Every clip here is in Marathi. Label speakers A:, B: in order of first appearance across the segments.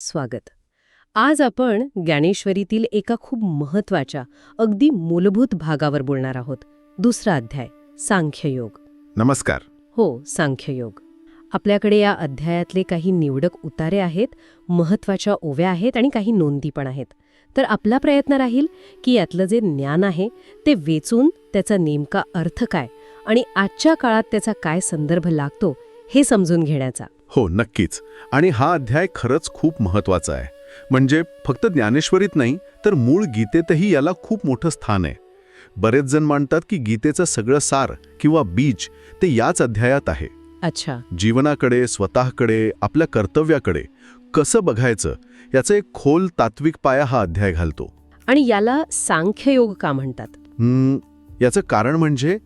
A: स्वागत. आज आपण ज्ञानेश्वरीतील एका खूप महत्त्वाच्या अगदी मूलभूत भागावर बोलणार आहोत. दुसरा अध्याय सांख्ययोग.
B: नमस्कार.
A: हो सांख्ययोग. आपल्याकडे या अध्यायातले काही निवडक उतारे आहेत महत्त्वाच्या ओव्या आहेत आणि काही नोंदी पण आहेत. तर आपला प्रयत्न राहील की यातलं जे ज्ञान आहे ते वेचून त्याचा नेमका अर्थ काय आणि आजच्या काळात त्याचा काय संदर्भ लागतो हे समजून घेण्याचा.
B: हो नक्कीच. आणि हा अध्याय खरंच खूप महत्त्वाचा आहे. म्हणजे फक्त ज्ञानेश्वरीत नाही तर मूळ गीतेतही याला खूप मोठं स्थान आहे. बरेच जण मानतात की गीतेचं सगळं सार किंवा बीज ते याच अध्यायात आहे.
A: अच्छा.
B: जीवनाकडे स्वतःकडे आपल्या कर्तव्याकडे कसं बघायचं याचा एक खोल तात्विक पाया हा अध्याय घालतो.
A: आणि याला सांख्ययोग का म्हणतात?
B: याचं कारण म्हणजे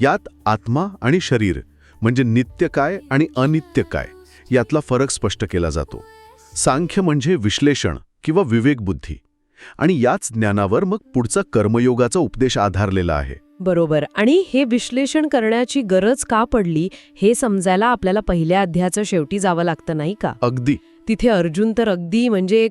B: यात आत्मा आणि शरीर म्हणजे नित्य काय आणि अनित्य काय यातला फरक स्पष्ट केला जातो. सांख्य म्हणजे विश्लेषण किंवा विवेकबुद्धी आणि याच ज्ञानावर मग पुढचा कर्मयोगाचा उपदेश आधारलेला आहे.
A: बरोबर. आणि हे विश्लेषण करण्याची गरज का पडली हे समजायला आपल्याला पहिल्या अध्यायाचं शेवटी जावं लागतं नाही का?
B: अगदी.
A: तिथे अर्जुन तर अगदी म्हणजे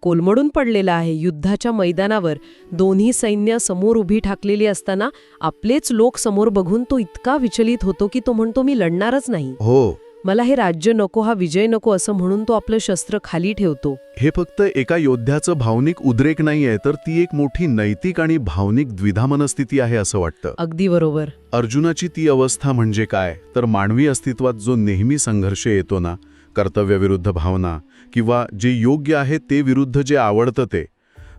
A: कोलमडून पडलेला आहे. युद्धाच्या मैदानावर दोन्ही सैन्य समोर उभी ठाकलेली असताना आपलेच लोक समोर बघून तो इतका विचलित होतो की तो म्हणतो मी लढणारच नाही.
B: हो.
A: मला हे राज्य नको हा विजय नको असं म्हणून तो आपलं शस्त्र खाली ठेवतो.
B: हे फक्त एका योद्ध्याचं भावनिक उद्रेक नाही आहे तर ती एक मोठी नैतिक आणि भावनिक द्विधा मनस्थिती आहे असं वाटतं.
A: अगदी बरोबर.
B: अर्जुनाची ती अवस्था म्हणजे काय? तर मानवी अस्तित्वात जो नेहमी संघर्ष येतो ना कर्तव्याविरुद्ध भावना किंवा जे योग्य आहे ते विरुद्ध जे आवडतं ते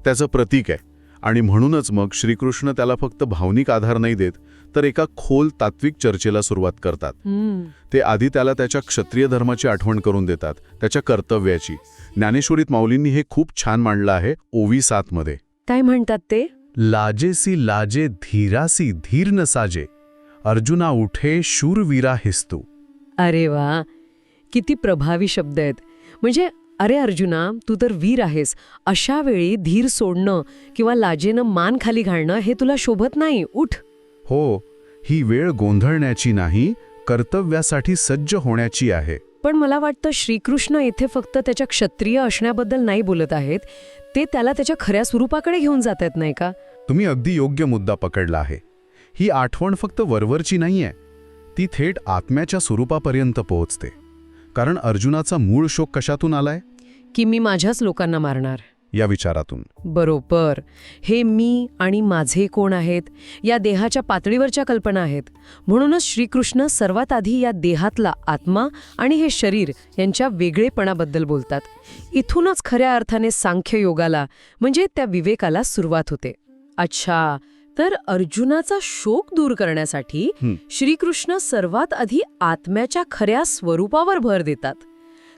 B: त्याचं प्रतीक आहे. आणि म्हणूनच मग श्रीकृष्ण त्याला फक्त भावनिक आधार नाही देत तर एका खोल तात्विक चर्चेला सुरुवात करतात. ते आधी त्याला त्याच्या क्षत्रिय धर्माची आठवण करून देतात त्याच्या कर्तव्याची. ज्ञानेश्वरीत माऊलींनी हे खूप छान मांडलं आहे ओवी सातमध्ये
A: काय म्हणतात ते?
B: लाजेसी लाजे धीरासी धीर न साजे अर्जुना उठे शूरवीरा हिस्तू.
A: अरे वा किती प्रभावी शब्द आहेत. म्हणजे अरे अर्जुना तू तर वीर आहेस. अशा वेळी धीर सोडणं किंवा लाजेनं मान खाली घालणं हे तुला शोभत नाही. उठ.
B: हो ही वेळ गोंधळण्याची नाही कर्तव्यासाठी सज्ज होण्याची आहे.
A: पण मला वाटतं श्रीकृष्ण येथे फक्त त्याच्या क्षत्रिय असण्याबद्दल नाही बोलत आहेत ते त्याला त्याच्या खऱ्या स्वरूपाकडे घेऊन जात आहेत नाही का?
B: तुम्ही अगदी योग्य मुद्दा पकडला आहे. ही आठवण फक्त वरवरची नाहीये ती थेट आत्म्याच्या स्वरूपापर्यंत पोहोचते. कारण अर्जुनाचा मूळ शोक कशातून आलाय?
A: की मी माझ्याच लोकांना मारणार.
B: या विचारातून.
A: बरोबर. हे मी आणि माझे कोण आहेत? या देहाच्या पातळीवरच्या कल्पना आहेत. म्हणूनच श्रीकृष्ण सर्वात आधी या देहातला आत्मा आणि हे शरीर यांच्या वेगळेपणाबद्दल बोलतात. इथूनच खऱ्या अर्थाने सांख्ययोगाला म्हणजे त्या विवेकाला सुरुवात होते. अच्छा तर अर्जुनाचा शोक दूर करण्यासाठी. श्रीकृष्ण सर्वात आधी आत्म्याच्या खऱ्या स्वरूपावर भर देतात.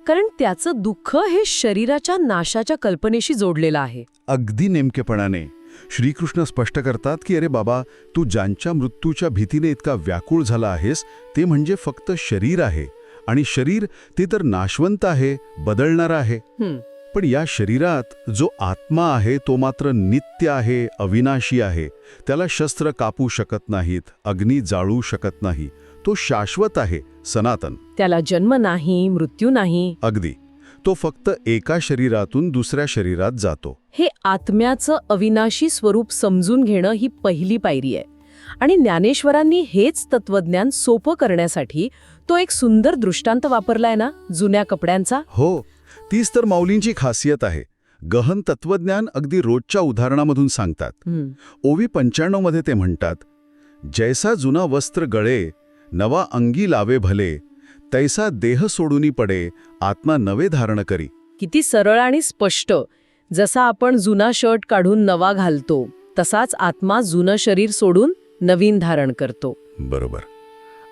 A: कारण त्याचं दुःख हे शरीराच्या नाशाच्या कल्पनेशी जोडलेलं आहे.
B: अगदी नेमकेपणाने श्रीकृष्ण स्पष्ट करतात की अरे बाबा तू ज्यांच्या मृत्यूच्या भीतीने इतका व्याकुळ झाला आहेस ते म्हणजे फक्त शरीर आहे. आणि शरीर ते तर नाशवंत आहे बदलणार आहे. पण या शरीरात जो आत्मा आहे तो मात्र नित्य आहे अविनाशी आहे. त्याला शस्त्र कापू शकत नाहीत अग्नी जाळू शकत नाही. तो शाश्वत आहे सनातन.
A: त्याला जन्म नाही मृत्यू नाही.
B: अगदी. तो फक्त एका शरीरातून दुसऱ्या शरीरात जातो.
A: हे आत्म्याचं अविनाशी स्वरूप समजून घेणं ही पहिली पायरी आहे. आणि ज्ञानेश्वरांनी हेच तत्वज्ञान सोपं करण्यासाठी तो एक सुंदर दृष्टांत वापरलाय ना जुन्या कपड्यांचा?
B: हो. तीच तर माऊलींची खासियत आहे. गहन तत्वज्ञान अगदी रोजच्या उदाहरणामधून सांगतात. ओवी पंच्याण्णवमध्ये ते म्हणतात जैसा जुना वस्त्र गळे नवा अंगी लावे भले तैसा देह सोडूनी पडे आत्मा नवे धारण करी.
A: किती सरळ आणि स्पष्ट. जसा आपण जुना शर्ट काढून नवा घालतो तसाच आत्मा जुनं शरीर सोडून नवीन धारण करतो.
B: बरोबर.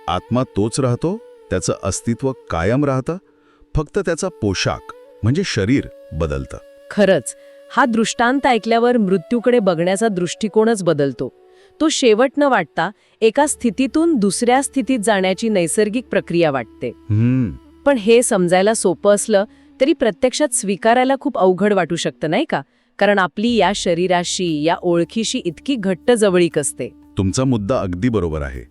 B: आत्मा तोच राहतो त्याचं अस्तित्व कायम राहतं फक्त त्याचा पोशाख म्हणजे शरीर बदलतं.
A: खरंच हा दृष्टांत ऐकल्यावर मृत्यूकडे बघण्याचा दृष्टिकोनच बदलतो. तो शेवट न वाटता एका स्थितीतून दुसऱ्या स्थितीत जाण्याची नैसर्गिक प्रक्रिया वाटते. पण हे समजायला सोपं असलं तरी प्रत्यक्षात स्वीकारायला खूप अवघड वाटू शकतं नाही का? कारण आपली या शरीराशी या ओळखीशी इतकी घट्ट जवळीक असते.
B: तुमचा मुद्दा अगदी बरोबर आहे.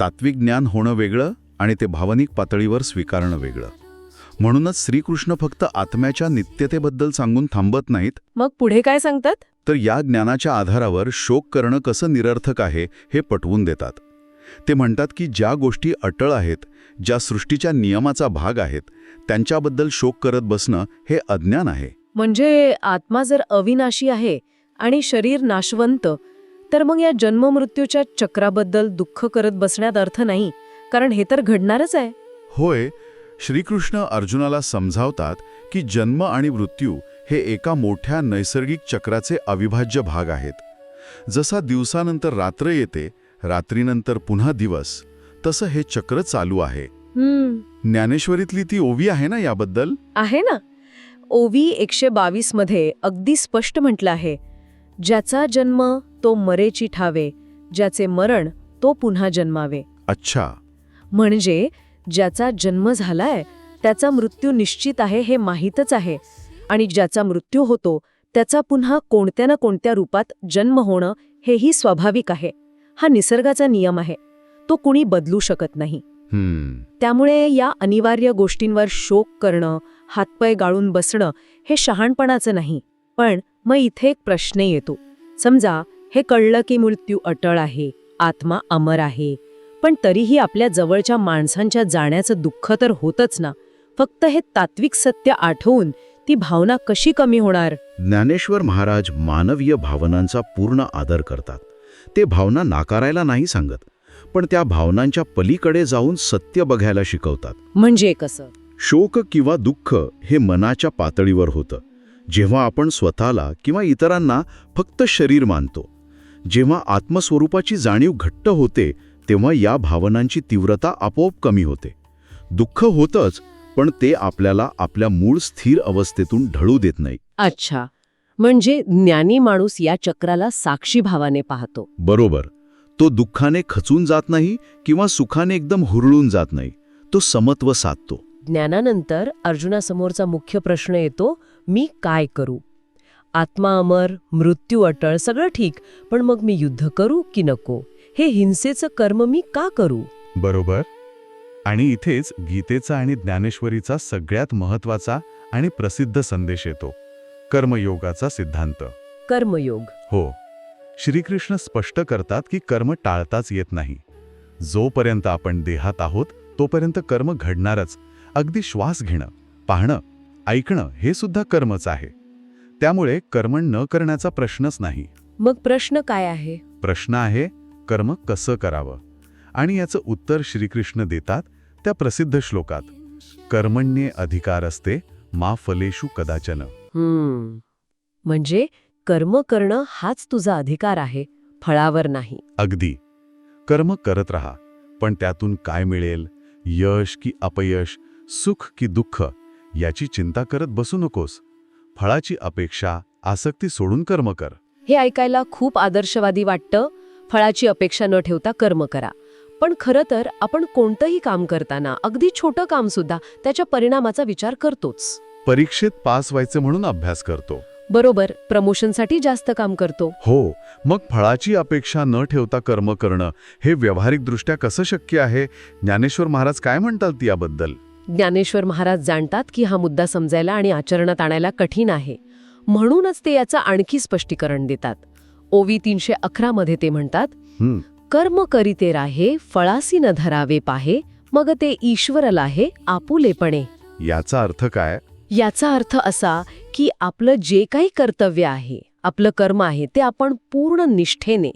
B: तात्विक ज्ञान होणं वेगळं आणि ते भावनिक पातळीवर स्वीकारणं वेगळं. म्हणूनच श्रीकृष्ण फक्त आत्म्याच्या नित्यतेबद्दल सांगून थांबत नाहीत.
A: मग पुढे काय सांगतात?
B: तर या ज्ञानाच्या आधारावर शोक करणं कसं निरर्थक आहे हे पटवून देतात. ते म्हणतात की ज्या गोष्टी अटळ आहेत ज्या सृष्टीच्या नियमाचा भाग आहेत त्यांच्याबद्दल शोक करत बसणं हे अज्ञान आहे.
A: म्हणजे आत्मा जर अविनाशी आहे आणि शरीर नाशवंत तर मग या जन्ममृत्यूच्या चक्राबद्दल दुःख करत बसण्यात अर्थ नाही कारण हे तर घडणारच आहे.
B: होय श्रीकृष्ण अर्जुनाला समजावतात की जन्म आणि मृत्यू हे एका मोठ्या नैसर्गिक चक्राचे अविभाज्य भाग आहेत. जसा दिवसानंतर रात्र येते रात्रीनंतर पुन्हा दिवस तसं हे चक्र चालू आहे.
A: हम्म.
B: ज्ञानेश्वरीतली ती ओवी आहे ना याबद्दल?
A: आहे ना. ओवी एकशे बावीसमध्ये अगदी स्पष्ट म्हटलं आहे. ज्याचा जन्म तो मरेची ठावे ज्याचे मरण तो पुन्हा जन्मावे.
B: अच्छा.
A: म्हणजे ज्याचा जन्म झालाय त्याचा मृत्यू निश्चित आहे हे माहीतच आहे. आणि ज्याचा मृत्यू होतो त्याचा पुन्हा कोणत्या ना कोणत्या रूपात जन्म होणं हेही स्वाभाविक आहे. हा निसर्गाचा नियम आहे. तो कुणी बदलू शकत नाही. त्यामुळे या अनिवार्य गोष्टींवर शोक करणं हातपाय गाळून बसणं हे शहाणपणाचं नाही. पण मग इथे एक प्रश्न येतो. समजा हे कळलं की मृत्यू अटळ आहे आत्मा अमर आहे पण तरीही आपल्या जवळच्या माणसांच्या जाण्याचं दुःख तर होतच ना. फक्त हे तात्विक सत्य आठवून ती भावना कशी कमी होणार?
C: ज्ञानेश्वर महाराज मानवीय भावनांचा पूर्ण आदर करतात. ते भावना नाकारायला नाही सांगत पण त्या भावनांच्या पलीकडे जाऊन सत्य बघायला शिकवतात.
A: म्हणजे कसं?
C: शोक किंवा दुःख हे मनाच्या पातळीवर होतं. जेव्हा आपण स्वतःला किंवा इतरांना फक्त शरीर मानतो जेव्हा आत्मस्वरूपाची जाणीव घट्ट होते तेव्हा या भावनांची तीव्रता आपोआप कमी होते. दुःख होतंच पण ते आपल्याला आपल्या मूळ स्थिर अवस्थेतून ढळू देत नाही.
A: अच्छा. म्हणजे ज्ञानी माणूस या चक्राला साक्षी भावाने पाहतो.
C: बरोबर. तो दुःखाने खचून जात नाही किंवा सुखाने एकदम हुरळून जात नाही. तो समत्व साधतो.
A: ज्ञानानंतर अर्जुनासमोरचा मुख्य प्रश्न येतो मी काय करू? आत्मा अमर मृत्यू अटळ सगळं ठीक पण मग मी युद्ध करू की नको? हे हिंसेचं कर्म मी का करू?
D: बरोबर. आणि इथेच गीतेचा आणि ज्ञानेश्वरीचा सगळ्यात महत्त्वाचा आणि प्रसिद्ध संदेश येतो. कर्मयोगाचा सिद्धांत.
A: कर्मयोग.
D: हो. श्रीकृष्ण स्पष्ट करतात की कर्म टाळताच येत नाही. जोपर्यंत आपण देहात आहोत तोपर्यंत कर्म घडणारच. अगदी श्वास घेणं पाहणं ऐकणं हे सुद्धा कर्मच आहे. त्यामुळे कर्म न करण्याचा प्रश्नच नाही.
A: मग प्रश्न काय आहे?
D: प्रश्न आहे कर्म कसं करावं? आणि याचं उत्तर श्रीकृष्ण देतात त्या प्रसिद्ध श्लोकात. कर्मण्ये अधिकार असते मा फलेषु कदाचन.
A: म्हणजे कर्म करणं हाच तुझा अधिकार आहे फळावर नाही.
D: अगदी. कर्म करत राहा पण त्यातून काय मिळेल? यश की अपयश सुख की दुःख याची चिंता करत बसू नकोस. फळाची अपेक्षा आसक्ती सोडून कर्म कर.
A: हे ऐकायला खूप आदर्शवादी वाटतं फळाची अपेक्षा न ठेवता कर्म करा. पण खरं तर आपण कोणतंही काम करताना अगदी छोटं काम सुद्धा त्याच्या परिणामाचा विचार करतोच.
D: परीक्षेत पास व्हायचे म्हणून अभ्यास करतो.
A: बरोबर प्रमोशनसाठी जास्त काम करतो.
D: हो मग फळाची अपेक्षा न ठेवता कर्म करणं हे व्यावहारिकदृष्ट्या कसं शक्य आहे? ज्ञानेश्वर महाराज काय म्हणतात याबद्दल?
A: ज्ञानेश्वर महाराज जाणतात की हा मुद्दा समजायला आणि आचरणात आणायला कठीण आहे. म्हणूनच ते याचं आणखी स्पष्टीकरण देतात. ओवी तीनशे अकरा मध्ये ते म्हणतात
D: हं,
A: कर्म करीते राहे फळासी न धरावे पाहे मग ते ईश्वर लाहे आपुलेपणे.
D: याचा अर्थ काय?
A: याचा अर्थ असा की आपलं जे काही कर्तव्य आहे आपलं कर्म आहे ते आपण पूर्ण निष्ठेने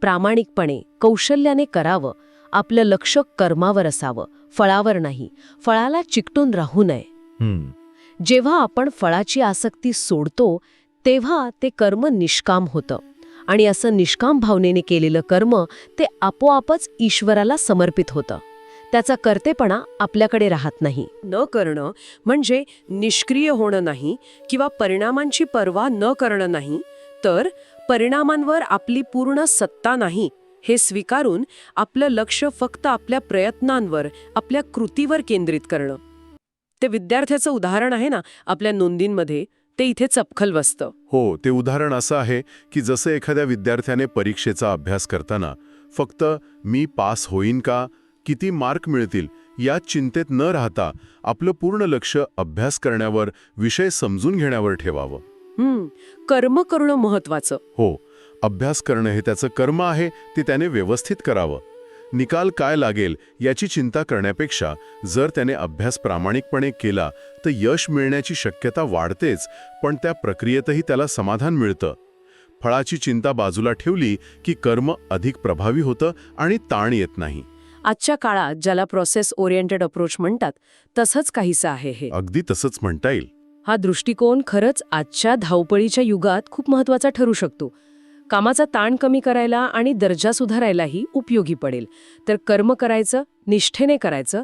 A: प्रामाणिकपणे कौशल्याने करावं. आपलं लक्ष कर्मावर असावं फळावर नाही. फळाला चिकटून राहू नये.
D: हं,
A: जेव्हा आपण फळाची आसक्ती सोडतो तेव्हा ते कर्म निष्काम होतं. आणि असं निष्काम भावनेने केलेलं कर्म ते आपोआपच ईश्वराला समर्पित होतं. त्याचा कर्तेपणा आपल्याकडे राहत नाही. न करणं म्हणजे निष्क्रिय होणं नाही किंवा परिणामांची पर्वा न करणं नाही तर परिणामांवर आपली पूर्ण सत्ता नाही हे स्वीकारून आपलं लक्ष फक्त आपल्या प्रयत्नांवर आपल्या कृतीवर केंद्रित करणं. ते विद्यार्थ्याचं उदाहरण आहे ना आपल्या नोंदींमध्ये. ते इथे चपखल बसतं.
B: हो ते उदाहरण असं आहे की जसं एखाद्या विद्यार्थ्याने परीक्षेचा अभ्यास करताना फक्त मी पास होईन का? किती मार्क मिळतील? या चिंतेत न राहता आपलं पूर्ण लक्ष अभ्यास करण्यावर विषय समजून घेण्यावर ठेवावं.
A: हम्म कर्म करणं महत्वाचं
B: हो अभ्यास करणं हे त्याचं कर्म आहे ते त्याने व्यवस्थित करावं. निकाल काय लागेल याची चिंता करण्यापेक्षा जर त्याने अभ्यास प्रामाणिकपणे केला तर यश मिळण्याची शक्यता वाढतेच पण त्या प्रक्रियेतही त्याला समाधान मिळतं. फळाची चिंता बाजूला ठेवली की कर्म अधिक प्रभावी होतं आणि ताण येत नाही.
A: आजच्या काळात ज्याला प्रोसेस ओरिएंटेड अप्रोच म्हणतात तसंच काहीसं आहे हे.
B: अगदी तसंच म्हणता येईल.
A: हा दृष्टिकोन खरंच आजच्या धावपळीच्या युगात खूप महत्त्वाचा ठरू शकतो. कामाचा ताण कमी करायला आणि दर्जा सुधारायलाही उपयोगी पडेल. तर कर्म करायचं निष्ठेने करायचं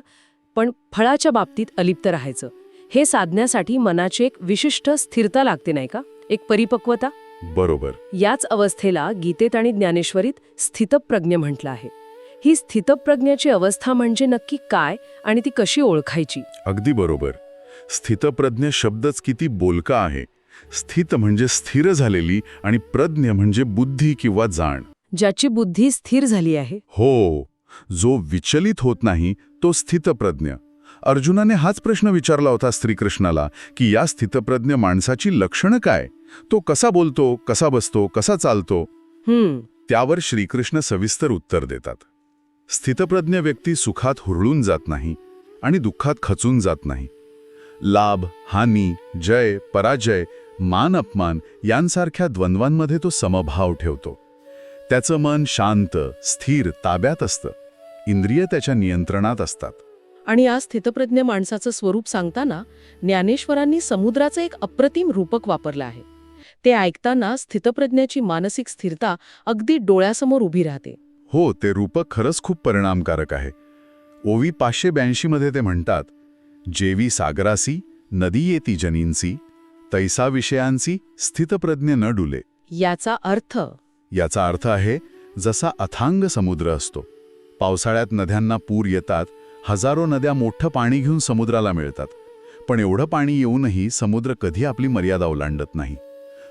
A: पण फळाच्या बाबतीत अलिप्त राहायचं. हे साधण्यासाठी मनाची एक विशिष्ट स्थिरता लागते नाही का? एक परिपक्वता.
B: बरोबर.
A: याच अवस्थेला गीतेत आणि ज्ञानेश्वरीत स्थितप्रज्ञ म्हटलं आहे. ही स्थितप्रज्ञाची अवस्था म्हणजे नक्की काय आणि ती कशी ओळखायची?
B: अगदी बरोबर. स्थितप्रज्ञ शब्दच किती बोलका आहे. स्थित म्हणजे स्थिर झालेली आणि प्रज्ञ म्हणजे बुद्धी किंवा जाण.
A: ज्याची बुद्धी स्थिर झाली आहे.
B: हो जो विचलित होत नाही तो स्थितप्रज्ञ. अर्जुनाने हाच प्रश्न विचारला होता श्रीकृष्णाला की या स्थितप्रज्ञ माणसाची लक्षणं काय? तो कसा बोलतो कसा बसतो कसा चालतो?
A: हम्म.
B: त्यावर श्रीकृष्ण सविस्तर उत्तर देतात. स्थितप्रज्ञ व्यक्ती सुखात हुरळून जात नाही आणि दुःखात खचून जात नाही. लाभ हानी जय पराजय मान अपमान यांसारख्या द्वंद्वांमध्ये तो समभाव ठेवतो. त्याचं मन शांत स्थिर ताब्यात असतं. इंद्रिय त्याच्या नियंत्रणात असतात.
E: आणि या स्थितप्रज्ञ माणसाचं स्वरूप सांगताना ज्ञानेश्वरांनी समुद्राचं एक अप्रतिम रूपक वापरलं आहे. ते ऐकताना स्थितप्रज्ञाची मानसिक स्थिरता अगदी डोळ्यासमोर उभी राहते.
B: हो ते रूपक खरंच खूप परिणामकारक आहे. ओवी पाचशे ब्याऐंशीमध्ये ते म्हणतात जेवी सागरासी नदी येती जनींसी तैसा विषयांसी स्थितप्रज्ञ न डुले.
E: याचा अर्थ
B: याचा अर्थ आहे जसा अथांग समुद्र असतो. पावसाळ्यात नद्यांना पूर येतात हजारो नद्या मोठं पाणी घेऊन समुद्राला मिळतात. पण एवढं पाणी येऊनही समुद्र कधी आपली मर्यादा ओलांडत नाही.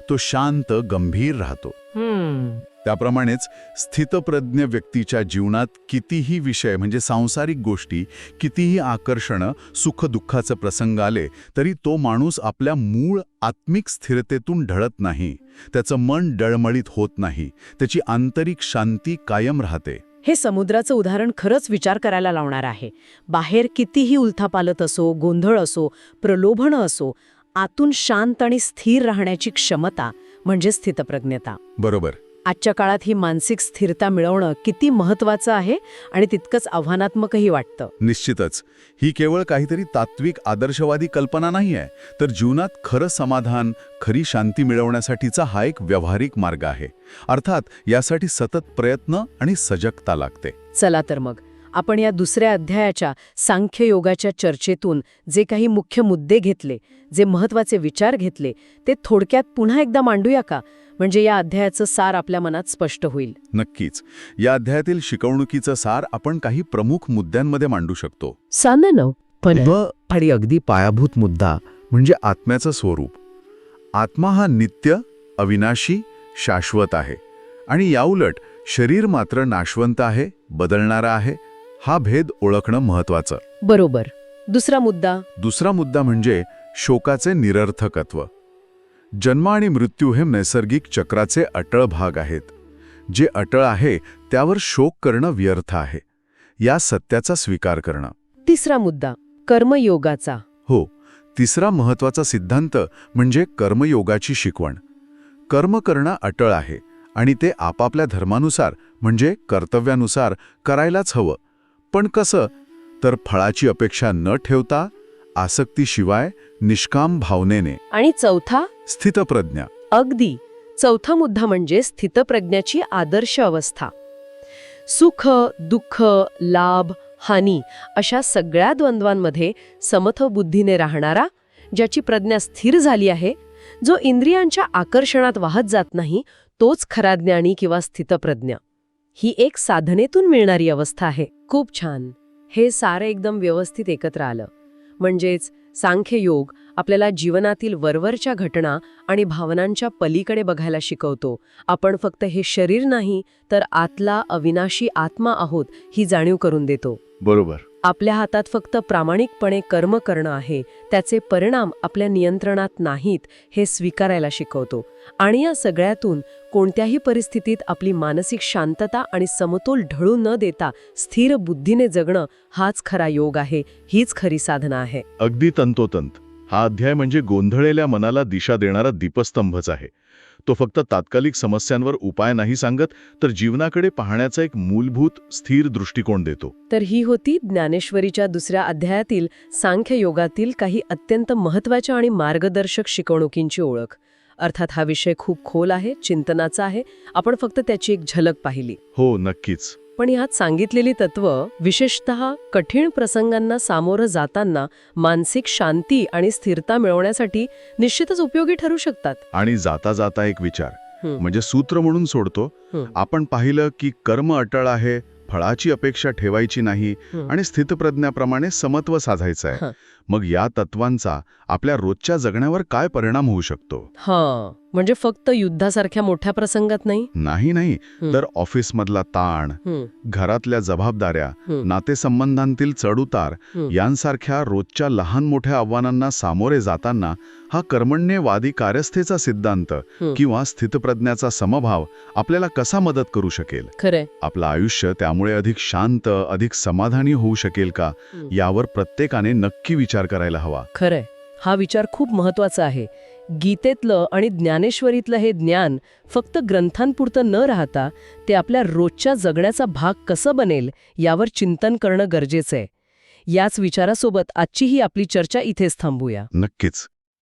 B: तो शांत गंभीर राहतो.
A: हम्म.
B: त्याप्रमाणेच स्थितप्रज्ञ व्यक्तीच्या जीवनात कितीही विषय म्हणजे सांसारिक गोष्टी कितीही आकर्षणं सुखदुःखाचे प्रसंग आले तरी तो माणूस आपल्या मूळ आत्मिक स्थिरतेतून ढळत नाही. त्याचं मन डळमळीत होत नाही. त्याची आंतरिक शांती कायम राहते.
E: हे समुद्राचं उदाहरण खरंच विचार करायला लावणार आहे. बाहेर कितीही उलथापालत असो गोंधळ असो प्रलोभनं असो आतून शांत आणि स्थिर राहण्याची क्षमता म्हणजे स्थितप्रज्ञता.
B: बरोबर.
E: आजच्या काळात ही मानसिक स्थिरता मिळवणं किती महत्वाचं आहे आणि तितकंच आव्हानात्मकही वाटतं.
B: निश्चितच. ही केवळ काहीतरी तात्विक आदर्शवादी कल्पना नाही आहे तर जीवनात खरं समाधान खरी शांती मिळवण्यासाठीचा हा एक व्यावहारिक मार्ग आहे. अर्थात यासाठी सतत प्रयत्न आणि सजगता लागते.
E: चला तर मग. आपण या दुसऱ्या अध्यायाच्या सांख्ययोगाच्या चर्चेतून जे काही मुख्य मुद्दे घेतले जे महत्त्वाचे विचार घेतले ते थोडक्यात पुन्हा एकदा मांडूया का? म्हणजे या अध्यायाचं सार आपल्या मनात स्पष्ट होईल.
B: नक्कीच. या अध्यायातील शिकवणुकीचं सार आपण काही प्रमुख मुद्द्यांमध्ये मांडू शकतो.
E: सांग पण
B: व आणि अगदी पायाभूत मुद्दा म्हणजे आत्म्याचं स्वरूप. आत्मा हा नित्य अविनाशी शाश्वत आहे. आणि याउलट शरीर मात्र नाशवंत आहे बदलणारा आहे हा भेद ओळखणं महत्वाचं
E: बरोबर. दुसरा मुद्दा.
B: दुसरा मुद्दा म्हणजे शोकाचे निरर्थकत्व. जन्म आणि मृत्यू हे नैसर्गिक चक्राचे अटळ भाग आहेत. जे अटळ आहे त्यावर शोक करणं व्यर्थ आहे. या सत्याचा स्वीकार करणं.
E: तिसरा मुद्दा. कर्मयोगाचा.
B: हो. तिसरा महत्त्वाचा सिद्धांत म्हणजे कर्मयोगाची शिकवण. कर्म करणं अटळ आहे आणि ते आपापल्या धर्मानुसार म्हणजे कर्तव्यानुसार करायलाच हवं. पण कसं? तर फळाची अपेक्षा न ठेवता आसक्तीशिवाय निष्काम भावनेने
A: आणि चौथा?
B: स्थितप्रज्ञा.
A: अगदी. चौथा मुद्दा म्हणजे स्थितप्रज्ञाची आदर्श अवस्था. सुख दुःख लाभ हानी अशा सगळ्या द्वंद्वांमध्ये समथ बुद्धीने राहणारा ज्याची प्रज्ञा स्थिर झाली आहे जो इंद्रियांच्या आकर्षणात वाहत जात नाही तोच खरा ज्ञानी किंवा स्थितप्रज्ञ. ही एक साधनेतून मिळणारी अवस्था आहे. खूप छान. हे सारं एकदम व्यवस्थित एकत्र आलं. म्हणजेच सांख्ययोग आपल्याला जीवनातील वरवरच्या घटना आणि भावनांच्या पलीकडे बघायला शिकवतो. आपण फक्त हे शरीर नाही तर आतला अविनाशी आत्मा आहोत ही जाणीव करून देतो.
B: बरोबर.
A: आपल्या हातात फक्त प्रामाणिकपणे कर्म करणं आहे त्याचे परिणाम आपल्या नियंत्रणात नाहीत हे स्वीकारायला शिकवतो. आणि या सगळ्यातून कोणत्याही परिस्थितीत आपली मानसिक शांतता आणि समतोल ढळू न देता स्थिर बुद्धीने जगणं हाच खरा योग आहे हीच खरी साधना आहे.
B: अगदी तंतोतंत. हा अध्याय म्हणजे गोंधळलेल्या मनाला दिशा देणारा दीपस्तंभच आहे. तो फक्त तात्कालिक समस्यांवर उपाय नाही सांगत तर जीवनाकडे पाहण्याचा एक मूलभूत स्थिर दृष्टिकोन देतो.
A: तर ही होती ज्ञानेश्वरीच्या दुसऱ्या अध्यायातील सांख्य योगातील काही अत्यंत महत्त्वाच्या आणि मार्गदर्शक शिकवणुकींची ओळख. अर्थात हा विषय खूप खोल आहे चिंतनाचा आहे. आपण फक्त त्याची एक झलक पाहिली.
B: हो नक्कीच.
A: पण ह्यात सांगितलेली तत्व विशेषतः कठीण प्रसंगांना सामोरं जाताना मानसिक शांती आणि स्थिरता मिळवण्यासाठी निश्चितच उपयोगी ठरू शकतात
B: आणि जाता जाता एक विचार. म्हणजे सूत्र म्हणून सोडतो. आपण पाहिलं की कर्म अटळ आहे फळाची अपेक्षा ठेवायची नाही. आणि स्थितप्रज्ञाप्रमाणे समत्व साधायचं आहे. मग या तत्वांचा आपल्या रोजच्या जगण्यावर काय परिणाम होऊ शकतो
A: हा म्हणजे फक्त युद्धासारख्या मोठ्या प्रसंगात नाही
B: नाही नाही. तर ऑफिसमधला ताण घरातल्या जबाबदाऱ्या नातेसंबंधांतील चढउतार. यांसारख्या रोजच्या लहान मोठ्या आव्हानांना सामोरे जाताना हा कर्मण्यवादी कार्यस्थेचा सिद्धांत. किंवा स्थितप्रज्ञाचा समभाव आपल्याला कसा मदत करू शकेल
A: खरंय
B: आपलं आयुष्य त्यामुळे अधिक शांत अधिक समाधानी होऊ शकेल का. यावर प्रत्येकाने नक्की विचार करायला हवा.
A: खरंय. हा विचार खूप महत्त्वाचा आहे. गीतेतलं आणि ज्ञानेश्वरीतलं हे ज्ञान फक्त ग्रंथांपुरतं न राहता ते आपल्या रोजच्या जगण्याचा भाग कसं बनेल यावर चिंतन करणं गरजेचं आहे याच विचारासोबत आजची ही आपली चर्चा इथेच थांबूया.
B: नक्कीच.